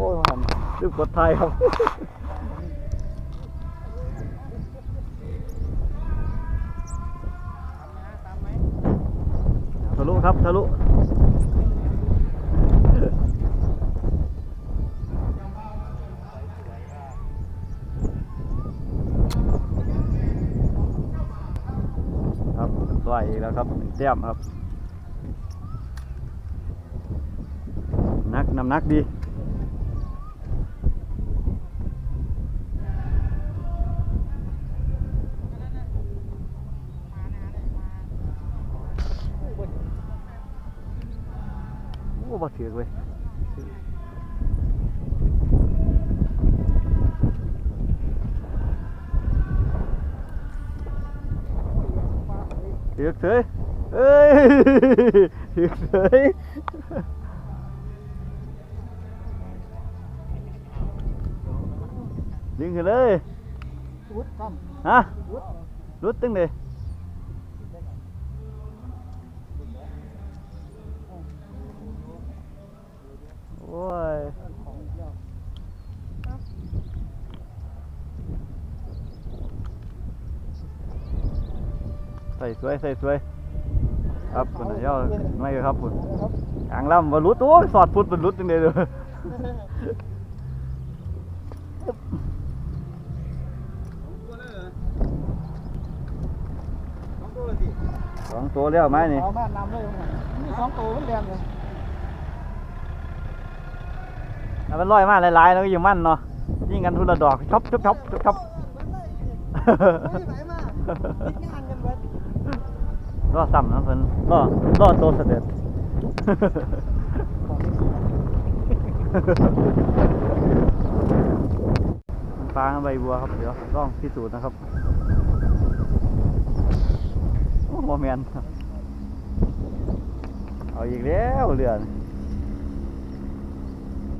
โอ้ยมันลืมกดไทยครับทะลุครับทะลุครับตัวอีกแล้วครับเตี้ยมครับนักน้ำนักดี โอ้บ่ถือเว้ยถือเฉยเอ้ยถือเฉยดึงขึ้นเลย รุดครับ ฮะ รุด รุดตึงเลยโอ้ย ของอีกแล้ว ใส่สวยใส่สวยครับคุณนายยอดไม่ครับคุณนะครับกลางลำบรรุดโอ้ยสอดฟุตบรรลุจังเลยเลยสองตัวเลยสิสองตัวแล้วไหมนี่เอามานำเลยมีสองตัวมันเรียนเลยเอามันลอยมาหลายๆแล้วก็ยิงมั่นเนาะยิงกันทุละดอกชอบชอบชอบชอบชอบไหนมาคิดงานกันเบิด รอซ้ำนะเพิ่นรอรอตัวเสด็จมันปลาใบบัวครับเดี๋ยวต้องพิสูจน์นะครับโอ้โมเมนเอาอีกแล้วเรือน